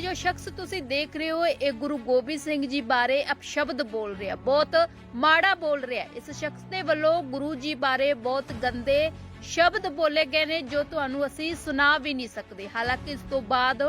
ਸਾਹਮਣੇ ਜੋ ਸ਼ਖਸ ਤੁਸੀਂ ਦੇਖ ਰਹੇ ਹੋ, ਇਹ ਗੁਰੂ ਗੋਬਿੰਦ ਸਿੰਘ ਜੀ ਬਾਰੇ ਅਪਸ਼ਬਦ ਬੋਲ ਰਿਹਾ, ਬਹੁਤ ਮਾੜਾ ਬੋਲ ਰਿਹਾ। ਇਸ ਸ਼ਖਸ ਦੇ ਵੱਲੋਂ ਗੁਰੂ ਜੀ ਬਾਰੇ ਬਹੁਤ ਗੰਦੇ ਸ਼ਬਦ ਬੋਲੇ ਗਏ ਨੇ, ਜੋ ਤੁਹਾਨੂੰ ਅਸੀਂ ਸੁਣਾ ਵੀ ਨਹੀਂ ਸਕਦੇ। ਹਾਲਾਂਕਿ ਇਸ ਤੋਂ ਬਾਅਦ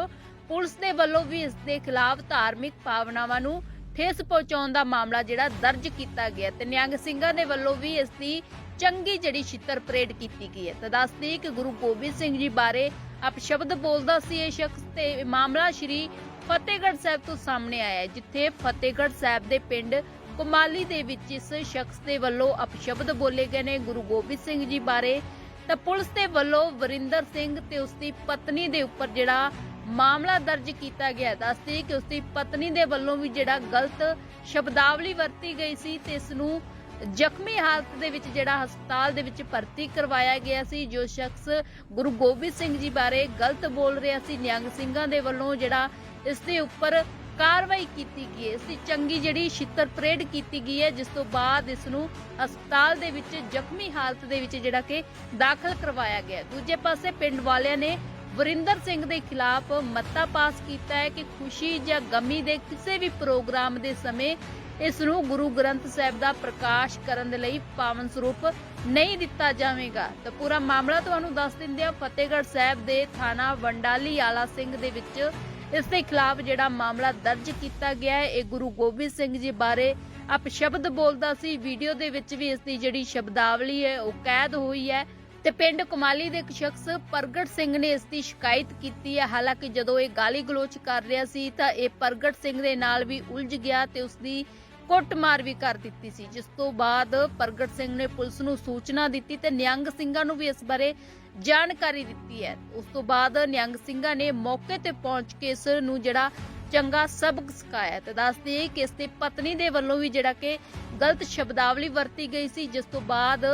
ਪੁਲਿਸ ਦੇ ਵੱਲੋਂ ਵੀ ਇਸ ਦੇ ਖਿਲਾਫ ਧਾਰਮਿਕ ਭਾਵਨਾਵਾਂ ਨੂੰ ਠੇਸ ਪਹੁੰਚਾਉਣ ਦਾ ਮਾਮਲਾ ਜਿਹੜਾ ਦਰਜ ਕੀਤਾ ਗਿਆ ਤੇ ਨਿਹੰਗ ਸਿੰਘਾਂ ਦੇ ਵੱਲੋਂ ਵੀ ਇਸ ਦੀ ਚੰਗੀ ਜਿਹੜੀ ਛਿੱਤਰ ਪਰੇਡ ਕੀਤੀ ਗਈ ਹੈ। ਤਾਂ ਦੱਸਦੀ ਕਿ ਗੁਰੂ ਗੋਬਿੰਦ ਸਿੰਘ ਜੀ ਬਾਰੇ ਅਪਸ਼ਬਦ ਬੋਲਦਾ ਸੀ ਇਹ ਸ਼ਖਸ ਤੇ ਮਾਮਲਾ ਸ਼੍ਰੀ ਫਤਿਹਗੜ੍ਹ ਸਾਹਿਬ ਤੋਂ ਸਾਹਮਣੇ ਆਇਆ ਜਿੱਥੇ ਫਤਿਹਗੜ੍ਹ ਸਾਹਿਬ ਦੇ ਪਿੰਡ ਕੁਮਾਲੀ ਦੇ ਵਿੱਚ ਇਸ ਸ਼ਖਸ ਦੇ ਵੱਲੋਂ ਅਪਸ਼ਬਦ ਬੋਲੇ ਗਏ ਨੇ। ਗੁਰੂ ਗੋਬਿੰਦ ਸਿੰਘ ਜੀ ਬਾਰੇ ਤਾਂ ਪੁਲਿਸ ਦੇ ਵੱਲੋਂ ਵਰਿੰਦਰ ਸਿੰਘ ਤੇ ਉਸ ਦੀ ਪਤਨੀ ਦੇ ਉੱਪਰ ਜਿਹੜਾ ਮਾਮਲਾ ਦਰਜ ਕੀਤਾ ਗਿਆ ਦੱਸਦੇ ਕਿ ਉਸ ਦੀ ਪਤਨੀ ਦੇ ਵੱਲੋਂ ਵੀ ਜਿਹੜਾ ਗਲਤ ਸ਼ਬਦਾਵਲੀ ਵਰਤੀ ਗਈ ਸੀ ਤੇ ਇਸ ਨੂੰ ਜ਼ਖਮੀ ਹਾਲਤ ਦੇ ਵਿੱਚ ਜਿਹੜਾ ਹਸਪਤਾਲ ਦੇ ਵਿੱਚ ਭਰਤੀ ਕਰਵਾਇਆ ਗਿਆ ਸੀ, ਜੋ ਸ਼ਖਸ ਗੁਰੂ ਗੋਬਿੰਦ ਸਿੰਘ ਜੀ ਬਾਰੇ ਗਲਤ ਬੋਲ ਰਿਹਾ ਸੀ। ਨਿਹੰਗ ਸਿੰਘਾਂ ਦੇ ਵੱਲੋਂ ਜਿਹੜਾ ਇਸ ਦੇ ਉੱਪਰ ਕਾਰਵਾਈ ਕੀਤੀ ਗਈ ਹੈ। ਇਸ ਦੀ ਚੰਗੀ ਜਿਹੜੀ ਛਿੱਤਰ ਪਰੇਡ ਕੀਤੀ ਗਈ ਹੈ, ਜਿਸ ਤੋਂ ਬਾਅਦ ਇਸ ਨੂੰ ਹਸਪਤਾਲ ਦੇ ਵਿੱਚ ਜ਼ਖਮੀ ਹਾਲਤ ਦੇ ਵਿੱਚ ਜਿਹੜਾ ਕਿ ਦਾਖਲ ਕਰਵਾਇਆ ਗਿਆ ਦੂਜੇ ਪਾਸੇ ਪਿੰਡ ਵਾਲਿਆਂ ਨੇ ਵਰਿੰਦਰ ਸਿੰਘ ਦੇ ਖਿਲਾਫ ਮੱਤਾ ਪਾਸ ਕੀਤਾ ਹੈ ਕਿ ਖੁਸ਼ੀ ਜਾਂ ਗਮੀ ਦੇ ਕਿਸੇ ਵੀ ਪ੍ਰੋਗਰਾਮ ਦੇ ਸਮੇਂ ਇਸ ਨੂੰ ਗੁਰੂ ਗ੍ਰੰਥ ਸਾਹਿਬ ਦਾ ਪ੍ਰਕਾਸ਼ ਕਰਨ ਦੇ ਲਈ ਪਾਵਨ ਸਰੂਪ ਨਹੀਂ ਦਿੱਤਾ ਜਾਵੇਗਾ। ਤਾਂ ਪੂਰਾ ਮਾਮਲਾ ਤੁਹਾਨੂੰ ਦੱਸ ਦਿੰਦੇ ਹਾਂ। ਫਤਿਹਗੜ੍ਹ ਸਾਹਿਬ ਦੇ ਥਾਣਾ ਵੰਡਾਲੀ ਆਲਾ ਸਿੰਘ ਦੇ ਵਿੱਚ ਇਸ ਦੇ ਖਿਲਾਫ ਜਿਹੜਾ ਮਾਮਲਾ ਦਰਜ ਕੀਤਾ ਗਿਆ ਹੈ, ਇਹ ਗੁਰੂ ਗੋਬਿੰਦ ਸਿੰਘ ਜੀ ਬਾਰੇ ਅਪਸ਼ਬਦ ਬੋਲਦਾ ਸੀ। ਵੀਡੀਓ ਦੇ ਵਿੱਚ ਵੀ ਇਸ ਦੀ ਜਿਹੜੀ ਸ਼ਬਦਾਵਲੀ ਹੈ, ਉਹ ਕੈਦ ਹੋਈ ਹੈ। ਤੇ ਪਿੰਡ ਕੁਮਾਲੀ ਦੇ ਇੱਕ ਸ਼ਖਸ ਪ੍ਰਗਟ ਸਿੰਘ ਨੇ ਇਸ ਦੀ ਸ਼ਿਕਾਇਤ ਕੀਤੀ ਹੈ। ਹਾਲਾਂਕਿ ਜਦੋਂ ਇਹ ਗਾਲੀ ਗਲੋਚ ਕਰ ਰਿਹਾ ਸੀ ਤਾਂ ਇਹ ਪ੍ਰਗਟ ਸਿੰਘ ਦੇ ਨਾਲ ਵੀ ਉਲਝ ਗਿਆ ਤੇ ਉਸ ਦੀ ਕੁੱਟਮਾਰ ਵੀ ਕਰ ਦਿੱਤੀ ਸੀ, ਜਿਸ ਤੋਂ ਬਾਅਦ ਪ੍ਰਗਟ ਸਿੰਘ ਨੇ ਪੁਲਿਸ ਨੂੰ ਸੂਚਨਾ ਦਿੱਤੀ ਤੇ ਨਿਹੰਗ ਸਿੰਘਾਂ ਨੂੰ ਵੀ ਇਸ ਬਾਰੇ ਜਾਣਕਾਰੀ ਦਿੱਤੀ ਹੈ। ਉਸ ਤੋਂ ਬਾਅਦ ਨਿਹੰਗ ਸਿੰਘਾਂ ਨੇ ਮੌਕੇ ਤੇ ਪਹੁੰਚ ਕੇ ਇਸ ਨੂੰ ਜਿਹੜਾ ਚੰਗਾ ਸਬਕ ਸਿਖਾਇਆ ਤੇ ਦੱਸਦੀ ਹਾਂ ਕਿ ਇਸ ਦੀ ਪਤਨੀ ਦੇ ਵੱਲੋਂ ਵੀ ਜਿਹੜਾ ਕਿ ਗਲਤ ਸ਼ਬਦਾਵਲੀ ਵਰਤੀ ਗਈ ਸੀ, ਜਿਸ ਤੋਂ ਬਾਅਦ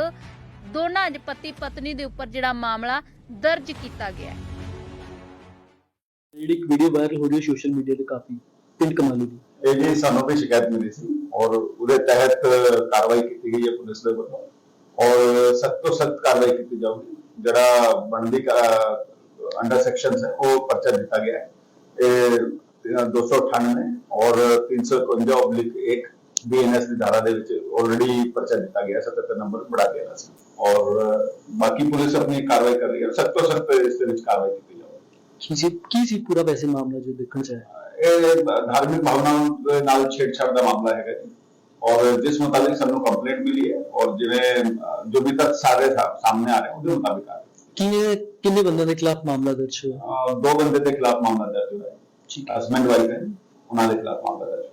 ਦੋਨਾਂ ਪਤੀ ਪਤਨੀ ਦੇ ਉੱਪਰ ਜਿਹੜਾ ਮਾਮਲਾ ਦਰਜ ਕੀਤਾ ਗਿਆ ਹੈ। ਜਿਹੜੀ ਇੱਕ ਵੀਡੀਓ ਵਾਇਰਲ ਹੋ ਰਹੀ ਹੈ ਸੋਸ਼ਲ ਮੀਡੀਆ ਤੇ ਕਾਫੀ ਪਿੰਡ ਕਮਾਲੀ ਦੀ। ਇਹ ਜੀ ਸਾਨੂੰ ਵੀ ਸ਼ਿਕਾਇਤ ਮਿਲੀ ਸੀ ਔਰ ਉਹਦੇ ਤਹਿਤ ਕਾਰਵਾਈ ਕੀਤੀ ਗਈ ਹੈ ਪੁਲਿਸ ਦੇ ਵੱਲੋਂ। ਔਰ ਸਖਤ ਤੋਂ ਸਖਤ ਕਾਰਵਾਈ ਕੀਤੀ ਜਾਊਗੀ। ਜਿਹੜਾ ਬਣਦੀ ਅੰਡਰ ਸੈਕਸ਼ਨਸ ਹੈ ਉਹ ਪਰਚਾ ਦਿੱਤਾ ਗਿਆ ਹੈ। ਇਹ 298 ਔਰ 351 oblique 1 ਬੀਐਨਐਸ ਦੀ ਧਾਰਾ ਦੇ ਵਿੱਚ ਆਲਰੇਡੀ ਪਰਚਾ ਦਿੱਤਾ ਗਿਆ 77 ਨੰਬਰ ਬੜਾ ਗਿਆ ਸੀ। ਔਰ ਬਾਕੀ ਪੁਲਿਸ ਆਪਣੀ ਕਾਰਵਾਈ ਕਰ ਰਹੀ ਹੈ ਸਖਤ ਤੋਂ ਸਖਤ ਇਸ ਦੇ ਵਿੱਚ ਕਾਰਵਾਈ ਕੀਤੀ ਜਾਊਗੀ। ਕੀ ਸੀ ਕੀ ਸੀ ਪੂਰਾ ਵੈਸੇ ਮਾਮਲਾ ਜੋ ਦੇਖਣ ਚ ਇਹ ਧਾਰਮਿਕ ਭਾਵਨਾਵਾਂ ਦੇ ਨਾਲ ਛੇੜਛਾੜ ਦਾ ਮਾਮਲਾ ਹੈਗਾ ਜੀ। ਔਰ ਜਿਸ ਮੁਤਾਬਿਕ ਸਾਨੂੰ ਕੰਪਲੇਂਟ ਮਿਲੀ ਹੈ ਔਰ ਜਿਵੇਂ ਜੋ ਵੀ ਤੱਕ ਸਾਰੇ ਸਾਹਮਣੇ ਆ ਰਹੇ ਉਹਦੇ ਮੁਤਾਬਿਕ ਆ ਕਿੰਨੇ ਕਿੰਨੇ ਬੰਦਿਆਂ ਦੇ ਖਿਲਾਫ ਮਾਮਲਾ ਦਰਜ ਹੋਇਆ? ਦੋ ਬੰਦੇ ਦੇ ਖਿਲਾਫ ਮਾਮਲਾ ਦਰਜ ਹੋਇਆ ਹੈ। ਠੀਕ ਹਸਬੈਂਡ ਵਾਈਫ ਹੈ ਉਹਨਾਂ ਦੇ ਖਿਲਾਫ ਮਾਮਲਾ ਦਰਜ